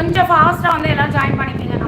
கொஞ்சம் ஃபாஸ்ட்டாக வந்து எல்லோரும் ஜாயின் பண்ணிக்கோங்க.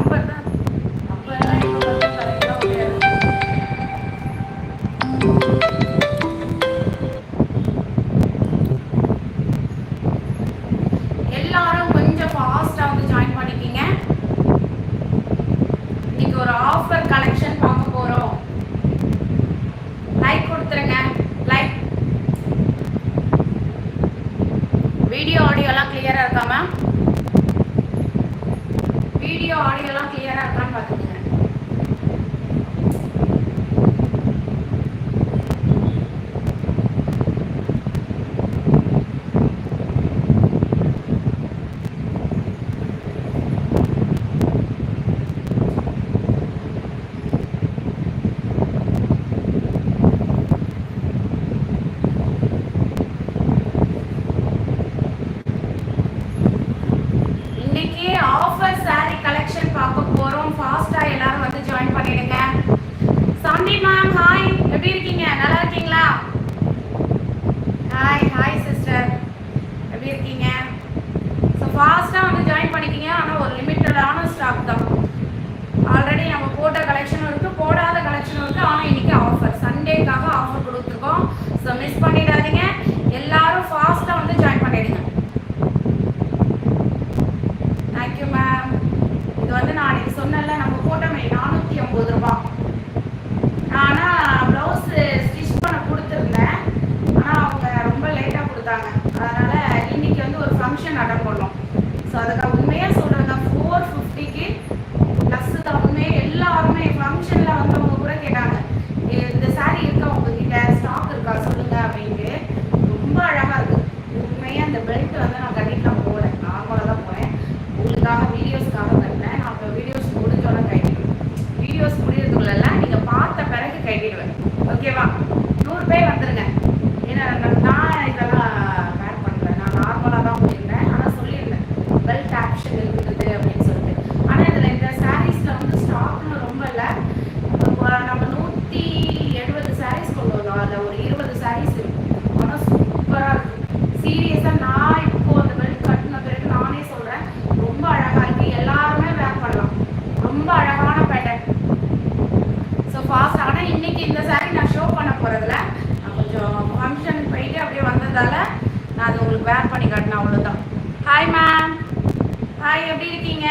இருக்கீங்க?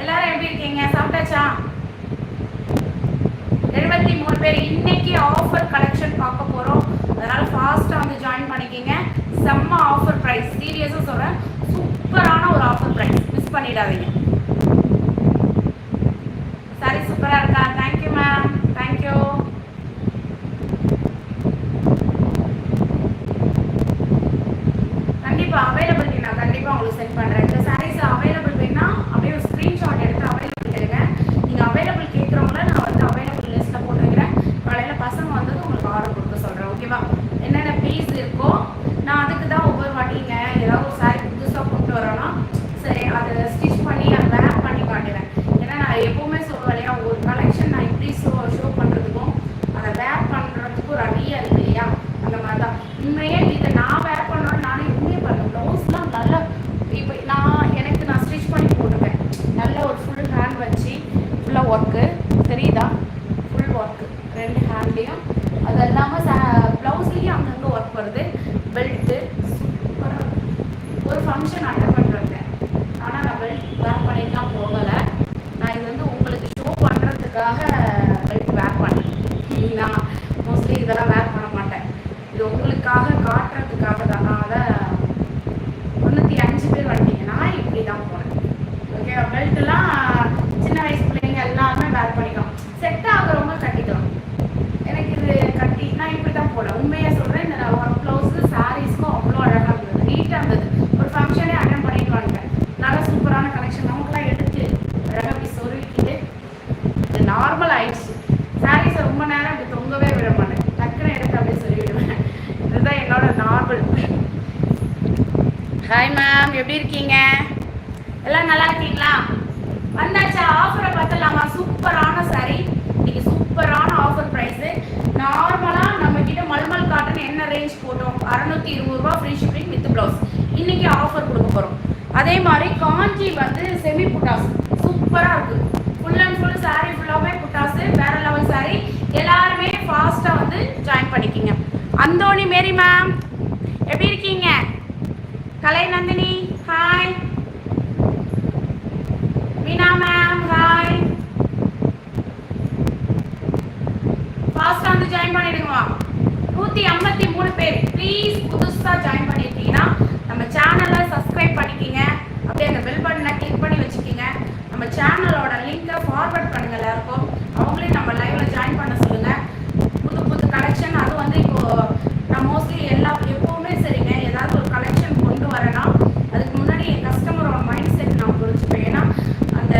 எல்லாரும் எப்படி இருக்கீங்க? சாப்பிட்டாச்சா? எழுபத்தி மூணு பேர் இன்னைக்கு ஆஃபர் கலெக்ஷன் பார்க்க போகிறோம் அதனால் ஃபாஸ்ட்டாக வந்து ஜாயின் பண்ணிக்கிங்க. செம்ம ஆஃபர் ப்ரைஸ் சீரியஸாக சொல்றேன். சூப்பரான ஒரு ஆஃபர் ப்ரைஸ் மிஸ் பண்ணிடாதீங்க. எப்படி இருக்கீங்க? எல்லாம் நல்லா இருக்கீங்களா? வந்தாச்சா? ஆஃபரை பார்த்தலாமா சூப்பரான சாரி இன்னைக்கு சூப்பரான ஆஃபர் ப்ரைஸு நார்மலாக நம்ம கிட்ட மல்மல் காட்டன் என்ன ரேஞ்ச் போட்டோம்? அறநூற்றி இருபது ரூபா ஃப்ரீ ஷிப்பிங் வித் ப்ளவுஸ் இன்னைக்கு ஆஃபர் கொடுக்க போகிறோம் அதே மாதிரி காஞ்சி வந்து செமி புட்டாஸ். சூப்பராக இருக்கு. ஃபுல் அண்ட் ஃபுல் சாரீ ஃபுல்லாகவே புட்டாஸு. வேற லெவல் சாரீ எல்லாருமே ஃபாஸ்ட்டாக வந்து ஜாயின் பண்ணிக்கிங்க. அந்தோணி மேரி மேம் எப்படி இருக்கீங்க? Kalainandhini hi Meena ma'am hi ஃபாஸ்ட்டாக வந்து ஜாயின் பண்ணிடுங்கம்மா நூற்றி ஐம்பத்தி மூணு பேர். ப்ளீஸ் புதுசாக ஜாயின் பண்ணியிருக்கீங்கன்னா நம்ம சேனலை சப்ஸ்கிரைப் பண்ணிக்கிங்க. அப்படியே அந்த பெல் பட்டனை கிளிக் பண்ணி வச்சுக்கிங்க. நம்ம சேனலோட லிங்க்கை ஃபார்வர்ட் பண்ணுங்கள் எல்லாருக்கும். அவங்களே நம்ம லைவ்ல ஜாயின் பண்ண சொல்லுங்கள் புது புது கலெக்ஷன் அது வந்து இப்போது நான் மோஸ்ட்லி எல்லா எப்போவுமே சரிங்க. ஏதாவது ஒரு கலெக்ஷன் கொண்டு வரேன்னா என் கஸ்டமரோட மைண்ட் செட் நான் புரிஞ்சுப்பேன் ஏன்னா அந்த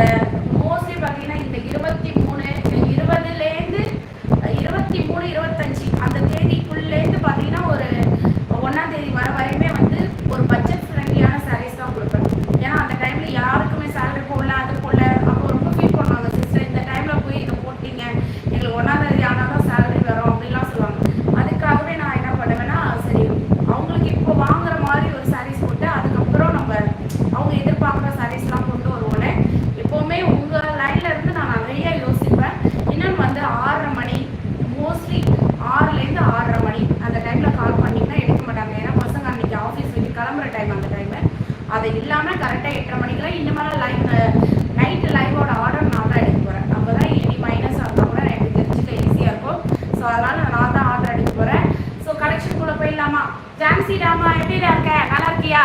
ஜாமா ஜான்சி டாமா எப்படி இருக்க? நல்லா இருக்கியா?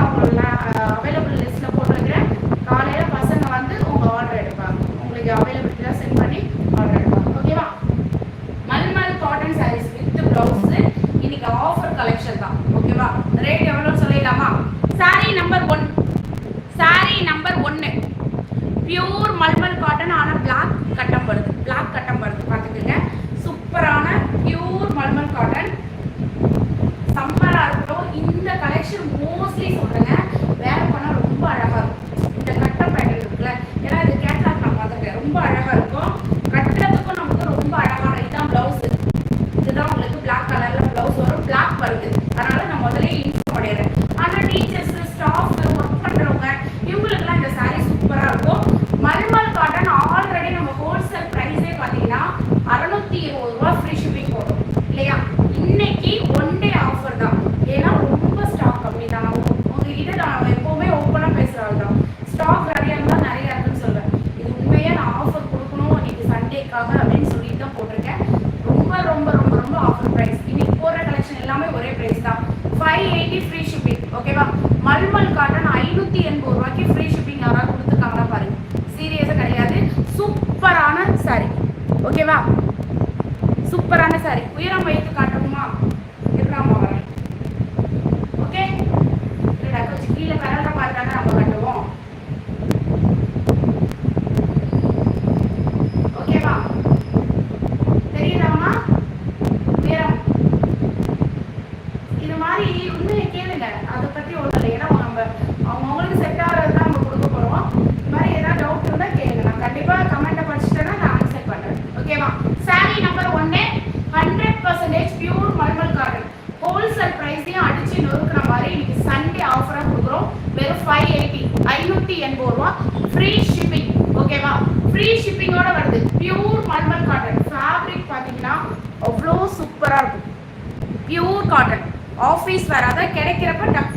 available list of ஆஃபீஸ் வராத கிடைக்கிறப்ப டக்கு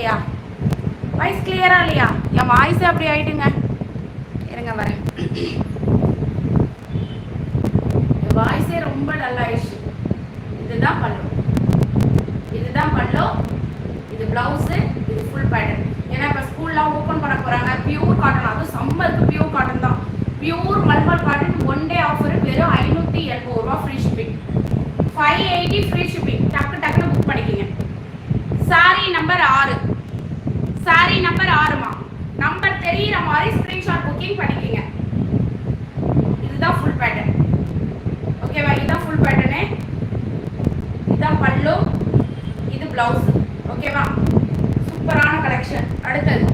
இல்லையா? வாய்ஸ் கிளியரா இல்லையா? என் வாய்ஸ் அப்படி ஆயிட்டுங்க. இருங்க வரேன். வாய்ஸே ரொம்ப நல்லா ஆயிடுச்சு. இதுதான் பல்லு. இதுதான் பல்லு. இது பிளவுஸ் இது ஃபுல் பேட்டர்ன் ஏன்னா இப்போ ஸ்கூல்லாம் ஓப்பன் பண்ண போறாங்க. பியூர் காட்டன் அதுவும் சம்மருக்கு பியூர் காட்டன் தான். Pure mulmul cotton one day offer வெறும் ஐநூற்றி எண்பது ரூபா free shipping five eighty free shipping டக்கு டக்குன்னு புக் பண்ணிக்கோங்க. சாரி நம்பர் ஆறு. சாரி நம்பர் ஆறுமா நம்பர் தெரியுற மாதிரி ஸ்கிரீன்ஷாட் புக்கிங் பண்ணிக்கோங்க. இதுதான் ஃபுல் பேட்டர்ன் ஓகேவா இதுதான் ஃபுல் பேட்டர்னு இதுதான் பல்லு. இது பிளவுஸ் ஓகேவா சூப்பரான கலெக்ஷன் அடுத்தது.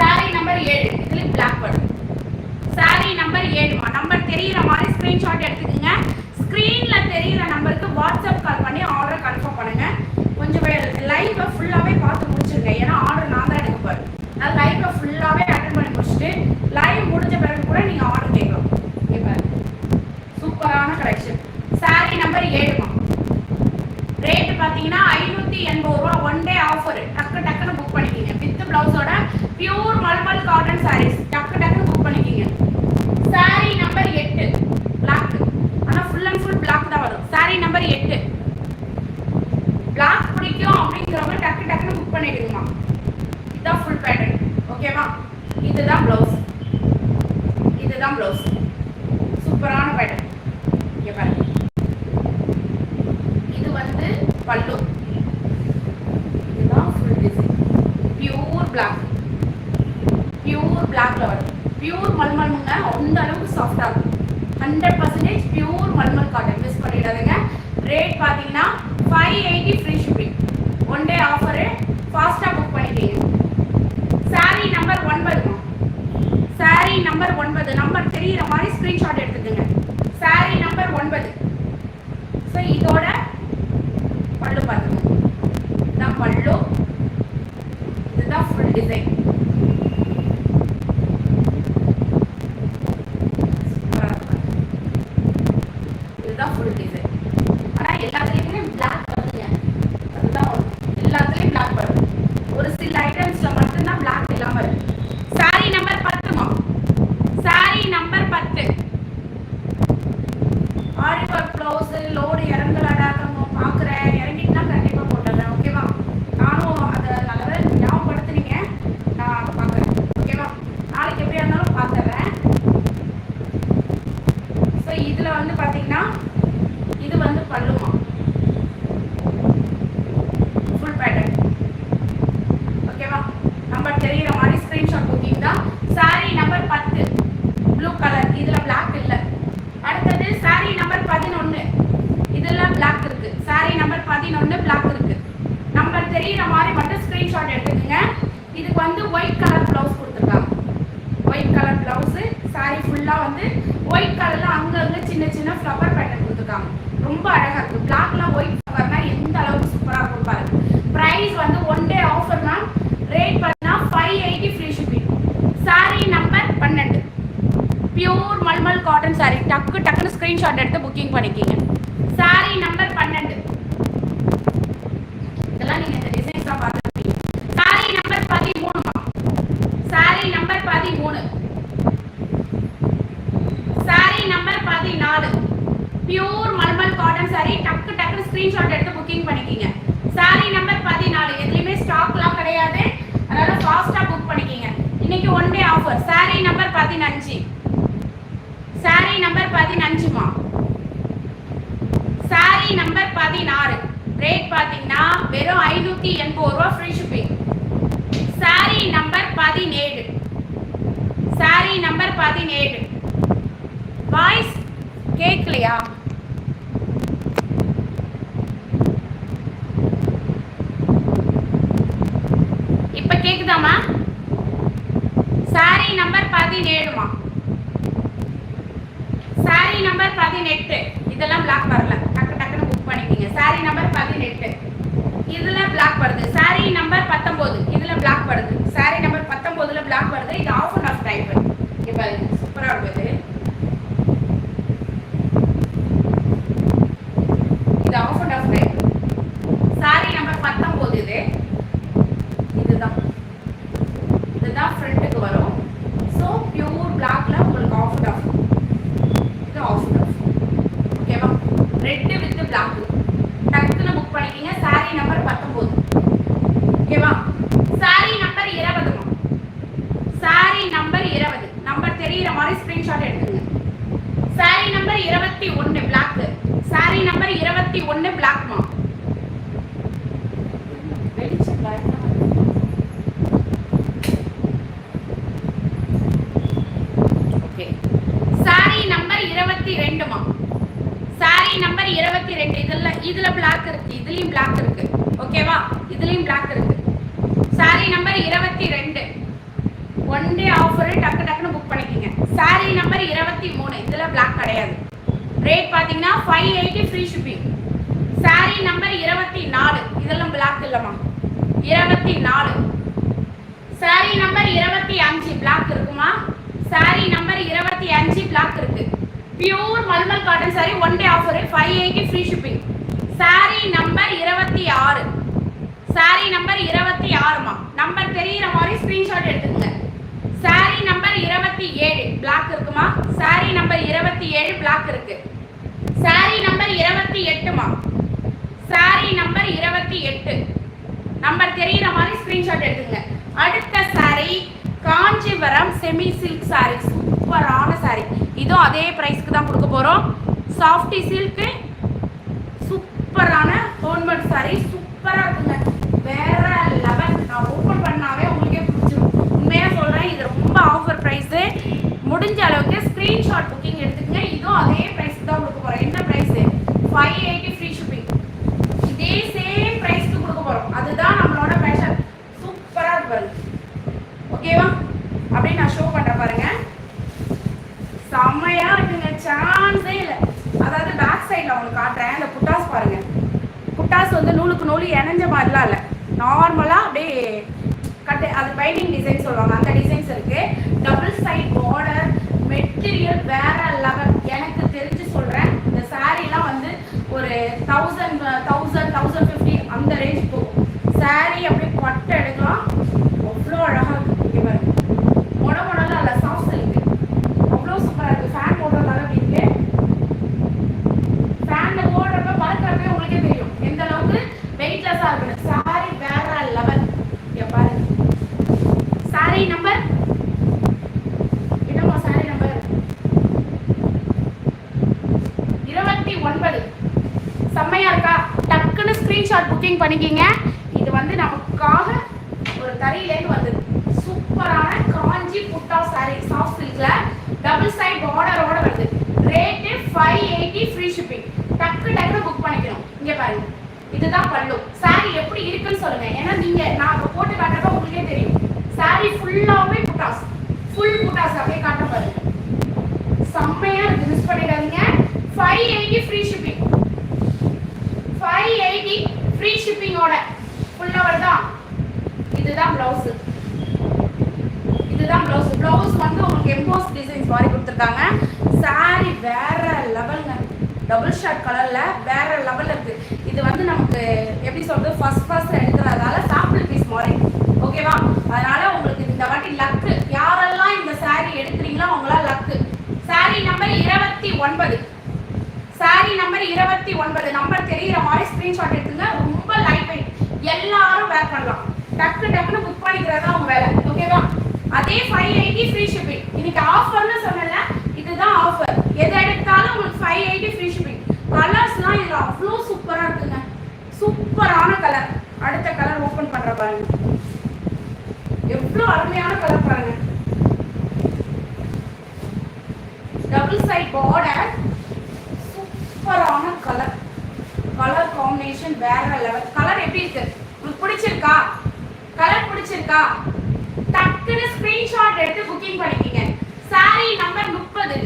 சாரி நம்பர் ஏழு. இதுல பிளாக் வருது சாரி நம்பர் ஏழுமா நம்பர் தெரியுற மாதிரி ஸ்கிரீன்ஷாட் எடுத்துக்கோங்க. ஸ்க்ரீனில் தெரியிற நம்பருக்கு வாட்ஸ்அப் கால் பண்ணி ஆர்டர் கன்ஃபார்ம் பண்ணுங்கள் கொஞ்சம் லைவை ஃபுல்லாகவே பார்த்து முடிச்சிருங்க. ஏன்னா ஆர்டர் போறேன் லைவ்ல ஃபுல்லாகவே ஃபுல்லாவே அட்டன் பண்ணி முடிச்சுட்டு லைவ் முடிஞ்ச பிறகு கூட நீங்க ஆர்டர் கேட்கலாம். இப்போ சூப்பரான கலெக்ஷன் சாரி நம்பர் ஏழுமா? ரேட் பாத்தீங்கன்னா ஐநூத்தி எண்பது ரூபா ஒன் டே ஆஃபர் டக்கு டக்குன்னு புக் பண்ணிக்கிங்க. வித் பிளவுஸோட பியூர் மல்மல் காட்டன் சாரீஸ் டக்கு டக்குன்னு புக் பண்ணிக்கிங்க. சாரி நம்பர் எட்டு. பிளாக் ஆனா ஃபுல் அண்ட் ஃபுல் பிளாக் தான் வரும். சாரி நம்பர் எட்டு. பிளாக் பிடிக்கும் அப்படிங்கிறவங்க டக்கு டக்குன்னு புக் பண்ணிடுங்கம்மா. ஓகேவா இதுதான் ப்ளவுஸ் இதுதான் ப்ளவுஸ் சூப்பரான பேட்டர்ன் இங்க பாருங்க இது வந்து பல்லு. இதுதான் full design pure black pure பிளாக்ல வரும். பியூர் மல்மல்முங்க அந்த அளவுக்கு சாஃப்டா இருக்கும். Hundred percentage pure mulmul cotton miss பண்ணிடாதுங்க. Rate பார்த்தீங்கன்னா five eighty free shipping one day offer ஃபாஸ்ட்டாக புக் நம்பர் ஒன்பது. சாரி நம்பர் ஒன்பது. நம்பர் தெரியுற மாதிரி ஸ்கிரீன்ஷாட் எடுத்துக்கோங்க. சாரி நம்பர் ஒன்பது. ஸோ இதோட பல்லு பார்த்துக்கோங்க. நான் பல்லு இதுதான் ஃபுல் டிசைன் இதுதான் ஃபுல் டிசைன் ஆனால் எல்லாத்துலேயுமே பிளாக் வருதுங்க அதுதான் ஒண்ணு. எல்லாத்துலேயும் பிளாக் வரும் ஒரு சில ஐட்டம்ஸில் மட்டும்தான் பிளாக் இல்லாமல் இருக்கு சாரி நம்பர் பத்துமா சாரி நம்பர் பத்து ஆரி ஒர்க் ப்ளவுஸ் லோடு இறங்கலடா பார்க்குறேன் இறங்கிட்டுனா கண்டிப்பாக போட்டுறேன் ஓகேவா நானும் அதை நல்லதாக ஞாபகப்படுத்துனீங்க நான் பார்க்குறேன் ஓகேவா நாளைக்கு எப்படியா இருந்தாலும் பார்த்துறேன் ஸோ இதில் வந்து பார்த்தீங்கன்னா இது வந்து பல்லுமா ஃபுல் பேட்டர்ன் ஓகேவா நம்பர் தெரியுற மாதிரி ஸ்க்ரீன்ஷாட் புக்கிங் தான் சாரி நம்பர் பத்து ப்ளூ கலர் இதில் Black இல்லை அடுத்தது சாரி நம்பர் பதினொன்று இதில் Black இருக்கு சாரி நம்பர் பதினொன்று Black இருக்கு நம்பர் தெரியுற மாதிரி மட்டும் ஸ்க்ரீன்ஷாட் எடுத்துக்கோங்க இதுக்கு வந்து ஒயிட் கலர் ப்ளவுஸ் கொடுத்துருக்காங்க ஒயிட் கலர் ப்ளவுஸு சாரி ஃபுல்லாக வந்து ஒயிட் கலரில் அங்கங்கே சின்ன சின்ன ஃப்ளவர் பேட்டர்ன் கொடுத்துருக்காங்க. ரொம்ப அழகாக இருக்குது பிளாக்ல ஒயிட் ஃப்ளவர்னா எந்த அளவுக்கு சூப்பராக இருக்கும் பாருங்க. ப்ரைஸ் வந்து one day offer ma'am rate பார்த்தீங்கன்னா five eighty free shipping sari number பன்னெண்டு. பியூர் மல்மல் காட்டன் சாரி டக்கு டக்குன்னு ஸ்க்ரீன்ஷாட் எடுத்து புக்கிங் பண்ணிக்கிங்க. சாரி நம்பர் பன்னெண்டு. இதெல்லாம் நீங்கள் இந்த டிசைன்ஸ்லாம் பார்த்துருப்பீங்க சாரி நம்பர் பதிமூணுமா சாரி நம்பர் பதிமூணு சாரி நம்பர் பதினாலு பியூர் மல்மல் காட்டன் சாரி டக்கு டக்குனு ஸ்கிரீன்ஷாட் எடுத்து புக்கிங் பண்ணிக்கிங்க சாரி நம்பர் பதினாலு எதுலையுமே ஸ்டாக்லாம் கிடையாது அதனால ஃபாஸ்ட்டாக புக் பண்ணிக்கிங்க இன்னைக்கு one day offer sari number பதினஞ்சு. சாரீ நம்பர் பதினஞ்சுமா சாரீ நம்பர் பதினாறு. ரேட் பார்த்தீங்கன்னா வெறும் ஐநூற்றி எண்பது ரூபா ஃப்ரீ ஷிப்பிங் சாரீ நம்பர் பதினேழு. சாரீ நம்பர் பதினேழு. வாய்ஸ் கேட்கலையா இப்ப கேக்குதாமா சாரி நம்பர் பதினேழுமா சாரி நம்பர் பதினெட்டு. இதெல்லாம் பிளாக் வரல. டக்கு டக்குன்னு புக் பண்ணிக்கிங்க. சாரி நம்பர் பதினெட்டு. இதுல பிளாக் வருது. சாரி நம்பர் பத்தொன்பது. இதுல பிளாக் வருது. சாரி நம்பர் பத்தொன்பதுல பிளாக் வருது. இது ஆஃப் அண்ட் ஆஃப் டைப் இப்போ சூப்பராக இருக்குது இது off and off type sari number பத்தொன்பது இது இதுதான் இதுதான் ஃப்ரண்ட்டுக்கு வரும் ஸோ பியூர் பிளாக்ல உங்களுக்கு ஆஃப் அண்ட் ஆஃப் இது ஆஃப் அண்ட் ஆஃப் ஓகேவா ரெட்டு வித் பிளாக் டக்குன்னு புக் பண்ணிக்கிங்க சாரி நம்பர் பத்தொம்போது ஓகேவா சாரி நம்பர் இருபதுமா சாரி நம்பர் இருபது நம்பர் தெரியுற மாதிரி ஸ்கிரீன்ஷாட் எடுத்துங்க சாரி நம்பர் இருபத்தி ஒன்று பிளாக் சாரி நம்பர் இருபத்தி ஒன்று பிளாக்மா வெளிச்சம் பயமா இருக்கு. ஓகே சாரி நம்பர் இருபத்தி ரெண்டுமா சாரி நம்பர் இருபத்தி ரெண்டு இதுல இதுல பிளாக் இருக்கு இதுலயும் பிளாக் இருக்கு ஓகேவா இதுலயும் பிளாக் இருக்கு சாரி நம்பர் இருபத்தி ரெண்டு ஒன் டே ஆஃபர் டக்கு டக்குன்னு புக் பண்ணிக்கோங்க. சாரி நம்பர் இருபத்தி மூணு. இதில் பிளாக் கிடையாது. ரேட் பார்த்தீங்கன்னா five eighty free shipping sari number இருபத்தி நாலு. இதெல்லாம் பிளாக் இல்லைம்மா. இருபத்தி நாலு. சாரி நம்பர் இருபத்தி அஞ்சு. பிளாக் இருக்குமா? சாரி நம்பர் இருபத்தி அஞ்சு பிளாக் இருக்கு. Pure mulmul cotton sari one day offer five eighty free shipping sari number இருபத்தி ஆறு. சாரி நம்பர் இருபத்தி ஆறுமா? நம்பர் தெரிகிற மாதிரி ஸ்கிரீன்ஷாட் எடுத்துக்கோங்க. சாரி நம்பர் இருபத்தி ஏழு. பிளாக் இருக்குமா? சாரி நம்பர் இருபத்தி ஏழு பிளாக் இருக்கு. சாரி நம்பர் இருபத்தி எட்டுமா? சாரி நம்பர் இருபத்தி எட்டு. நம்பர் தெரியுற மாதிரி ஸ்கிரீன்ஷாட் எடுத்துங்க. அடுத்த சாரி காஞ்சிபுரம் செமி சில்க் சாரி சூப்பரான சாரி இதுவும் அதே ப்ரைஸ்க்கு தான் கொடுக்க போறோம். சாஃப்டி சில்க்கு சூப்பரான ஹோம்மேட் சாரி சூப்பராக இருக்குங்க. வேற லெவல் நான் ஓப்பன் பண்ணாவே போகிறேன் இது ரொம்ப ஆஃபர் ப்ரைஸு முடிஞ்ச அளவுக்கு ஸ்க்ரீன்ஷாட் புக்கிங் எடுத்துக்கங்க. இதுவும் அதே ப்ரைஸ்க்கு தான் கொடுக்க போகிறேன் என்ன price five eighty free shipping இதே சேம் ப்ரைஸ்க்கு கொடுக்க போகிறோம் அதுதான் நம்மளோட ஃபேஷன் சூப்பராக இருக்கு ஓகேவா அப்படின்னு நான் ஷோ பண்ணுறேன் பாருங்க. செம்மையாக இருக்குங்க. சான்ஸே இல்லை. அதாவது பேக் சைடில் அவங்க காட்டுறேன். அந்த புட்டாஸ் பாருங்க. புட்டாஸ் வந்து நூலுக்கு நூலு இணைஞ்ச மாதிரிலாம் இல்லை. நார்மலாக அப்படியே கட்டு அது பைண்டிங் டிசைன் சொல்லுவாங்க. அந்த டிசைன் டிசைன்ஸ் இருக்கு. டபுள் சைட் பார்டர் மெட்டீரியல் வேற லெவல் எனக்கு தெரிஞ்சு சொல்றேன் இந்த சாரீலாம் வந்து ஒரு தௌசண்ட் தௌசண்ட் தௌசண்ட் ஃபிஃப்டி அந்த ரேஞ்ச் போகும். சாரீ அப்படி பட்டு எடுக்கலாம் அவ்வளோ அழகா இருக்கு இங்க பாருங்க மொட மொடலாம் இல்லை சாஃப்ட் இருக்கு அவ்வளோ சூப்பரா இருக்கு ஃபேன் போடுறதால அப்படி இருக்கு ஃபேன்ல போடுறப்ப பறக்கிறப்பே உங்களுக்கே தெரியும் எந்த அளவுக்கு வெயிட்லெஸ்ஸா இருக்குன்னு சாரி வேற லெவல் இங்க பாருங்க சாரி நம்பர் என்னம்மா சாரி நம்பர் இருபத்தி ஒன்பது செம்மையா இருக்கா டக்குன்னு ஸ்கிரீன்ஷாட் புக்கிங் பண்ணிக்கிங்க இது வந்து நமக்காக ஒரு தறியிலேருந்து வந்தது சூப்பரான காஞ்சி புட்டா சாரி சாஃப்ட் சில்க்ல டபுள் சைட் பார்டரோட வருது rate five eighty free shipping டக்கு டக்குனு புக் பண்ணிக்கணும் இங்க பாருங்க இதுதான் பல்லு சாரி எப்படி இருக்குன்னு சொல்லுங்க ஏன்னா நீங்க நான் இப்ப போட்டு காட்டுறப்ப உங்களுக்கே தெரியும் சாரி ஃபுல்லாவே புட்டாஸ் ஃபுல் புட்டாஸ் அப்படியே காட்ட பாருங்க. செம்மையா இருக்கு மிஸ் பண்ணிடாதீங்க. Five eighty free shipping five eighty free ஷிப்பிங்கோட ஃபுல்லா தான் இதுதான் ப்ளவுஸ் இதுதான் ப்ளவுஸ் ப்ளவுஸ் வந்து உங்களுக்கு எம்போஸ் டிசைன்ஸ் மாதிரி கொடுத்துருக்காங்க. சாரி வேற லெவலில் டபுள் ஷர்ட் கலர்ல வேற லெவல் இருக்கு. இது வந்து நமக்கு எப்படி சொல்றது? ஃபர்ஸ்ட் ஃபர்ஸ்ட் எடுக்கிறதால சாம்பிள் பீஸ் மாதிரி. ஓகேவா அதனால உங்களுக்கு இந்த வாட்டி லக்கு யாரெல்லாம் இந்த சாரி எடுக்கிறீங்களோ அவங்களாம் லக்கு சாரி நம்பர் இருபத்தி ஒன்பது. சாரி நம்பர் இருபத்தி ஒன்பது. நம்பர் தெரிகிற மாதிரி ஸ்கிரீன்ஷாட் எடுத்துங்க. ரொம்ப லைட் வெயிட் எல்லாரும் வேர் பண்ணலாம். டக்கு டக்குன்னு புக் பண்ணிக்கிறதா உங்க வேலை. ஓகேவா அதே ஃபைவ் எயிட்டி ஃப்ரீ ஷிப்பிங் இன்னைக்கு ஆஃபர்னு சொன்னல இதுதான் ஆஃபர் எது எடுத்தாலும் உங்களுக்கு ஃபைவ் எயிட்டி ஃப்ரீ ஷிப்பிங் கலர்ஸ்லாம் இதில் அவ்வளோ சூப்பராக இருக்குங்க. சூப்பரான கலர் அடுத்த கலர் ஓப்பன் பண்ணுற பாருங்க. எவ்வளோ அருமையான கலர் பாருங்க. டபுள் சைட் பார்டர் சூப்பரான கலர் கலர் காம்பினேஷன் வேற லெவல் கலர் எப்படி இருக்கு? உங்களுக்கு பிடிச்சிருக்கா? கலர் பிடிச்சிருக்கா? டக்குன்னு ஸ்கிரீன்ஷாட் எடுத்து புக்கிங் பண்ணிக்கங்க. சாரி நம்பர் முப்பது.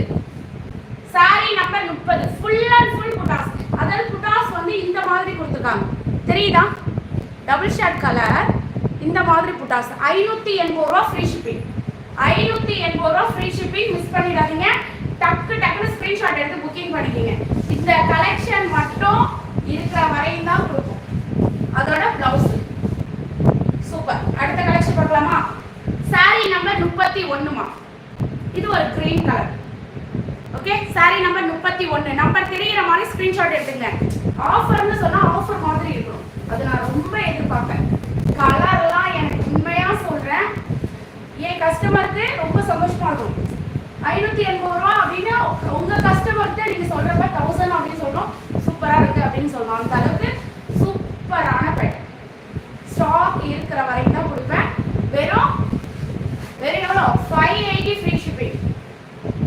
சாரி நம்பர் முப்பது. ஃபுல் அண்ட் ஃபுல் புட்டாஸ் அதாவது புட்டாஸ் வந்து இந்த மாதிரி கொடுத்துருக்காங்க. தெரியுதா? டபுள் ஷர்ட் கலர் இந்த மாதிரி புட்டாஸ். ஐநூத்தி எண்பது ரூபா ஃப்ரீ ஷிப்பிங் ஐநூத்தி எண்பது ரூபா ஃப்ரீ ஷிப்பிங் மிஸ் பண்ணிடாதீங்க. டக்கு டக்குன்னு ஸ்கிரீன்ஷாட் எடுத்து புக்கிங் பண்ணிக்கிங்க. இந்த கலெக்ஷன் மட்டும் இருக்கிற வரையும் தான் கொடுக்கும். அதோட பிளவுஸ் சூப்பர் அடுத்த கலெக்ஷன் பார்க்கலாமா? சாரி நம்பர் முப்பத்தி ஒண்ணுமா இது ஒரு green colour okay sari number முப்பத்தி ஒன்று நம்பர் தெரியுற மாதிரி ஸ்கிரீன்ஷாட் எடுத்துங்க. ஆஃபர்னு சொன்னால் ஆஃபர் மாதிரி இருக்கும். அது நான் ரொம்ப எதிர்பார்ப்பேன் கலர்லாம் எனக்கு உண்மையா சொல்றேன் என் கஸ்டமருக்கு ரொம்ப சந்தோஷமா இருக்கும். ஐநூத்தி எண்பது ரூபா அப்படின்னு உங்க கஸ்டமர்கிட்ட நீங்க சொல்றப்ப தௌசண்ட் அப்படின்னு சொல்றோம். சூப்பரா இருக்கு அப்படின்னு சொல்றோம். அந்த அளவுக்கு சூப்பரான பெட் ஸ்டாக் இருக்கிற வரைக்கும் தான் கொடுப்பேன். வெறும் வெறும் எவ்வளோ five eighty free shipping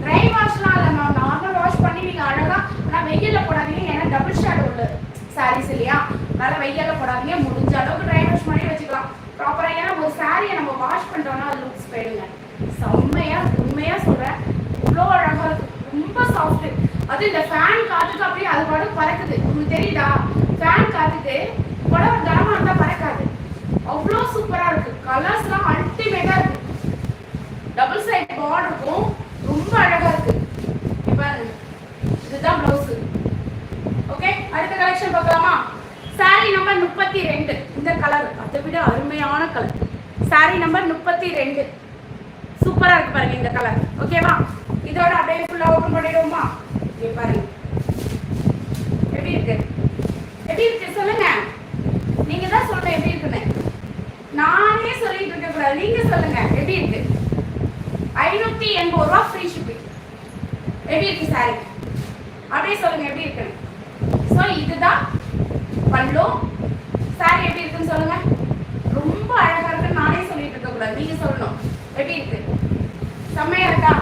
dry வாஷ்லாம் இல்லை மேம் நார்மல் வாஷ் பண்ணி நீங்கள் அழகா ஆனால் வெயிலில் போடாதீங்க. ஏன்னா டபுள் ஷேட் உள்ள சாரீஸ் இல்லையா? அதனால வெயிலில் போடாதீங்க. முடிஞ்ச அளவுக்கு ட்ரை வாஷ் பண்ணி வச்சுக்கலாம் ப்ராப்பராக ஏன்னா ஒரு சாரியை நம்ம வாஷ் பண்ணுறோம்னா அது லுக்ஸ் போயிடுங்க. செம்மையா உண்மையா சொல்றேன். இவ்வளோ அழகா இருக்கு. ரொம்ப சாஃப்ட் அது இந்த ஃபேன் காத்துக்கு அப்படியே அது பாட்டு பறக்குது. உங்களுக்கு தெரியுதா? ஃபேன் காத்துக்கு புடவை கனமா இருந்தா பறக்காது. அவ்வளோ சூப்பரா இருக்கு. கலர்ஸ்லாம் அல்டிமேட்டா இருக்கு. டபுள் சைட் பார்டருக்கும் ரொம்ப அழகா இருக்கு. இப்போ இதுதான் ப்ளவுஸு ஓகே அடுத்த கலெக்ஷன் பார்க்கலாமா? சாரி நம்பர் முப்பத்தி ரெண்டு. இந்த கலர் அதை விட அருமையான கலர் சாரி நம்பர் முப்பத்தி ரெண்டு. சூப்பரா இருக்கு பாருங்க இந்த கலர் ஓகேவா இதோட அப்படியே ஃபுல்லா ஓபன் பண்ணிடுவோமா? இங்க பாருங்க. எப்படி இருக்கு? எப்படி இருக்கு? சொல்லுங்க. நீங்க தான் சொல்லுங்க எப்படி இருக்குன்னு. நானே சொல்லிட்டு இருக்க கூடாது. நீங்க சொல்லுங்க. எப்படி இருக்கு? ஐநூத்தி எண்பது ரூபா ஃப்ரீ ஷிப்பிங் எப்படி இருக்கு சாரி அப்படியே சொல்லுங்க எப்படி இருக்குன்னு. ஸோ இதுதான் பல்லு. சாரி எப்படி இருக்குன்னு சொல்லுங்க. ரொம்ப அழகா இருக்குன்னு நானே சொல்லிட்டு இருக்க கூடாது. நீங்க சொல்லணும். எப்படி இருக்கு? செம்மையா இருக்கா?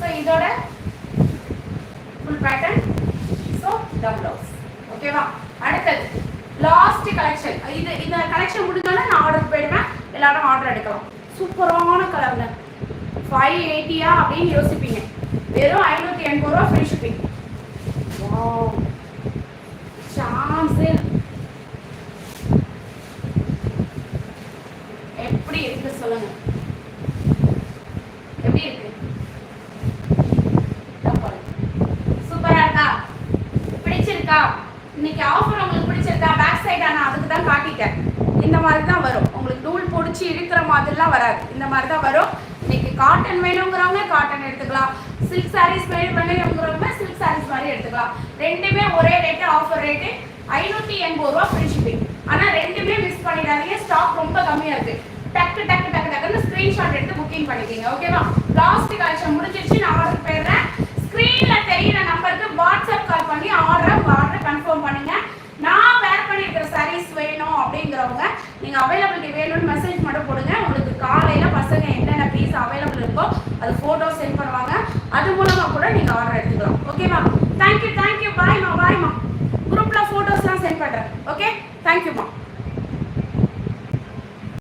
ஸோ இதோட full pattern so the blouse ஓகேவா அடுத்தது லாஸ்ட் கலெக்ஷன் இது இந்த கலெக்ஷன் முடிஞ்சோடனே நான் ஆர்டர் போயிடுவேன். எல்லாரும் ஆர்டர் எடுக்கலாம். சூப்பரான கலர்ல ஃபைவ் எயிட்டியா அப்படின்னு யோசிப்பீங்க. வெறும் ஐநூற்றி எண்பது ரூபா ஃப்ரீ ஷிப்பிங் சான்ஸே எப்படி இருக்கு சொல்லுங்க. எப்படி இருக்கு? சூப்பரா இருக்கா? பிடிச்சிருக்கா? இன்னைக்கு ஆஃபர் உங்களுக்கு பிடிச்சிருக்கா? பேக் சைடு நான் அதுக்கு தான் காட்டிட்டேன். இந்த மாதிரி தான் வரும். உங்களுக்கு நூல் பிடிச்சி இழுக்கிற மாதிரிலாம் வராது. இந்த மாதிரி தான் வரும். இன்னைக்கு காட்டன் வேணுங்கிறவங்க காட்டன் எடுத்துக்கலாம். சில்க் சாரீஸ் வேணுங்கிறவங்க சில்க் சாரீஸ் மாதிரி எடுத்துக்கலாம். ரெண்டுமே ஒரே ரேட்டு ஆஃபர் ரேட்டு ஐநூற்றி எண்பது ரூபா ஃப்ரீ ஷிப்பிங் ஆனால் ரெண்டுமே மிஸ் பண்ணிடாதீங்க. ஸ்டாக் ரொம்ப கம்மியாக இருக்கு. டக்கு டக்கு டக்கு டக்குன்னு ஸ்கிரீன்ஷாட் எடுத்து புக்கிங் பண்ணிக்கோங்க ஓகேவா லாஸ்ட் கலெக்ஷன் முடிஞ்சிருச்சு நான் ஆர்டர் போயிடுறேன். ஸ்க்ரீன்ல தெரியுற நம்பருக்கு வாட்ஸ்அப் கால் பண்ணி ஆர்டர் ஆர்டர் கன்ஃபார்ம் பண்ணுங்க. நான் வேர் பண்ணியிருக்கிற சாரீஸ் வேணும் அப்படிங்கிறவங்க நீங்கள் அவைலபிலிட்டி வேணும்னு மெசேஜ் மட்டும் போடுங்க. உங்களுக்கு காலையில் பசங்க என்னென்ன பீஸ் அவைலபிள் இருக்கோ அது ஃபோட்டோ சென்ட் பண்ணுவாங்க. அது மூலமாக கூட நீங்கள் ஆர்டர் எடுத்துக்கலாம் ஓகேவா தேங்க்யூ தேங்க்யூ பாய்மா பாய்மா குரூப்பில் ஃபோட்டோஸ்லாம் சென்ட் பண்ணுறேன் ஓகே தேங்க்யூமா